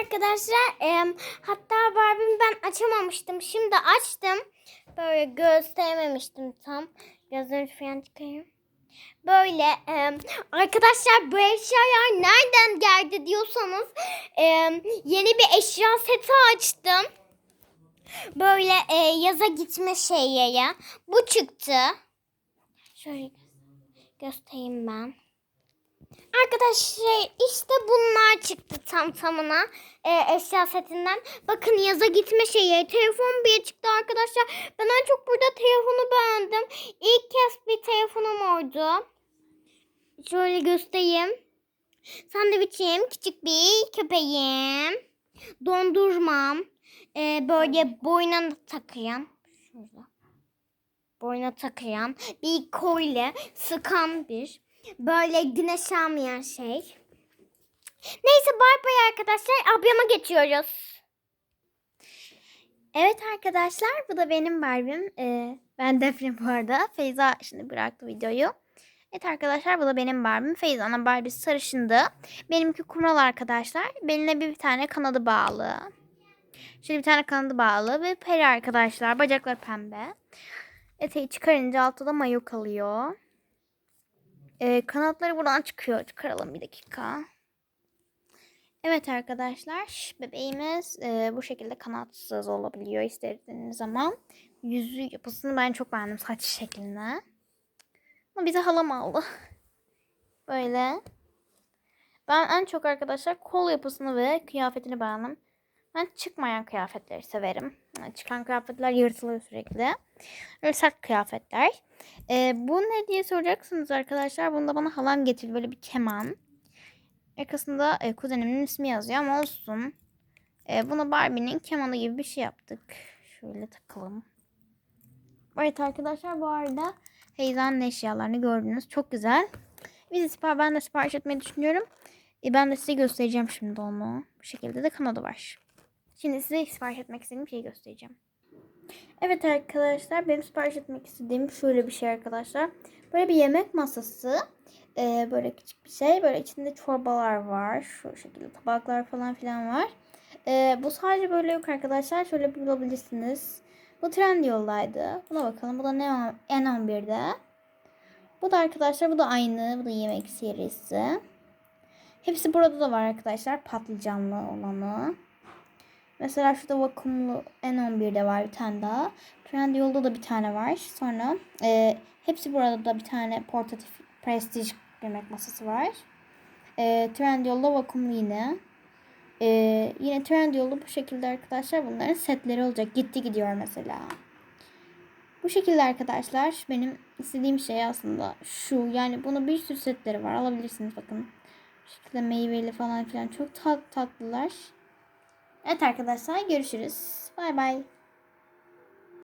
Arkadaşlar em, hatta Barbie'mi ben açamamıştım. Şimdi açtım. Böyle gösterememiştim tam. Gözlerimi falan çıkarayım. Böyle em, arkadaşlar bu eşyalar nereden geldi diyorsanız em, yeni bir eşya seti açtım. Böyle e, yaza gitme şeyleri. Bu çıktı. Şöyle göstereyim ben. Arkadaşlar işte bunlar çıktı tam tamına e, eşya setinden. Bakın yaza gitme şeyi. Telefon bile çıktı arkadaşlar. Ben en çok burada telefonu beğendim. İlk kez bir telefonum oldu. Şöyle göstereyim. Sandviçim, küçük bir köpeğim. Dondurmam. E, böyle boyuna takıyorum. Şurada. Boyuna takıyorum. Bir kolye sıkan bir. Böyle güneş almayan şey. Neyse bay bay arkadaşlar. Ablama geçiyoruz. Evet arkadaşlar bu da benim Barbie'm. Ee, ben Defne bu arada. Feyza şimdi bıraktı videoyu. Evet arkadaşlar bu da benim Barbie'm. Feyza'nın Barbie sarışındı. Benimki kumral arkadaşlar. Beline bir tane kanadı bağlı. Şöyle bir tane kanadı bağlı ve peri arkadaşlar. Bacaklar pembe. Eteği çıkarınca altta da mayo kalıyor. Ee, kanatları buradan çıkıyor. Çıkaralım bir dakika. Evet arkadaşlar bebeğimiz e, bu şekilde kanatsız olabiliyor istediğiniz zaman. Yüzü yapısını ben çok beğendim saç şeklini. Ama bize halam aldı. Böyle. Ben en çok arkadaşlar kol yapısını ve kıyafetini beğendim. Ben çıkmayan kıyafetleri severim. Yani çıkan kıyafetler yırtılıyor sürekli. Öyle sert kıyafetler. Ee, bu ne diye soracaksınız arkadaşlar. Bunu da bana halam getirdi. Böyle bir keman. Arkasında e, kuzenimin ismi yazıyor ama olsun. E, buna Barbie'nin kemanı gibi bir şey yaptık. Şöyle takalım. Evet arkadaşlar bu arada Feyza'nın eşyalarını gördünüz. Çok güzel. Biz sipar, ben de sipariş etmeyi düşünüyorum. E, ben de size göstereceğim şimdi onu. Bu şekilde de kanadı var. Şimdi size sipariş etmek istediğim şeyi göstereceğim. Evet arkadaşlar benim sipariş etmek istediğim şöyle bir şey arkadaşlar. Böyle bir yemek masası. Ee, böyle küçük bir şey. Böyle içinde çorbalar var. Şu şekilde tabaklar falan filan var. Ee, bu sadece böyle yok arkadaşlar. Şöyle bulabilirsiniz. Bu Trendyol'daydı. Buna bakalım. Bu da ne N11'de. Bu da arkadaşlar bu da aynı. Bu da yemek serisi. Hepsi burada da var arkadaşlar. Patlıcanlı olanı. Mesela şurada vakumlu N11'de var bir tane daha. Trendyol'da da bir tane var. Sonra e, hepsi burada da bir tane portatif prestige yemek masası var. E, Trendyol'da vakumlu yine. E, yine Trendyol'da bu şekilde arkadaşlar bunların setleri olacak. Gitti gidiyor mesela. Bu şekilde arkadaşlar benim istediğim şey aslında şu. Yani bunu bir sürü setleri var. Alabilirsiniz bakın. Bu şekilde meyveli falan filan çok tat tatlılar. Evet arkadaşlar görüşürüz. Bay bay.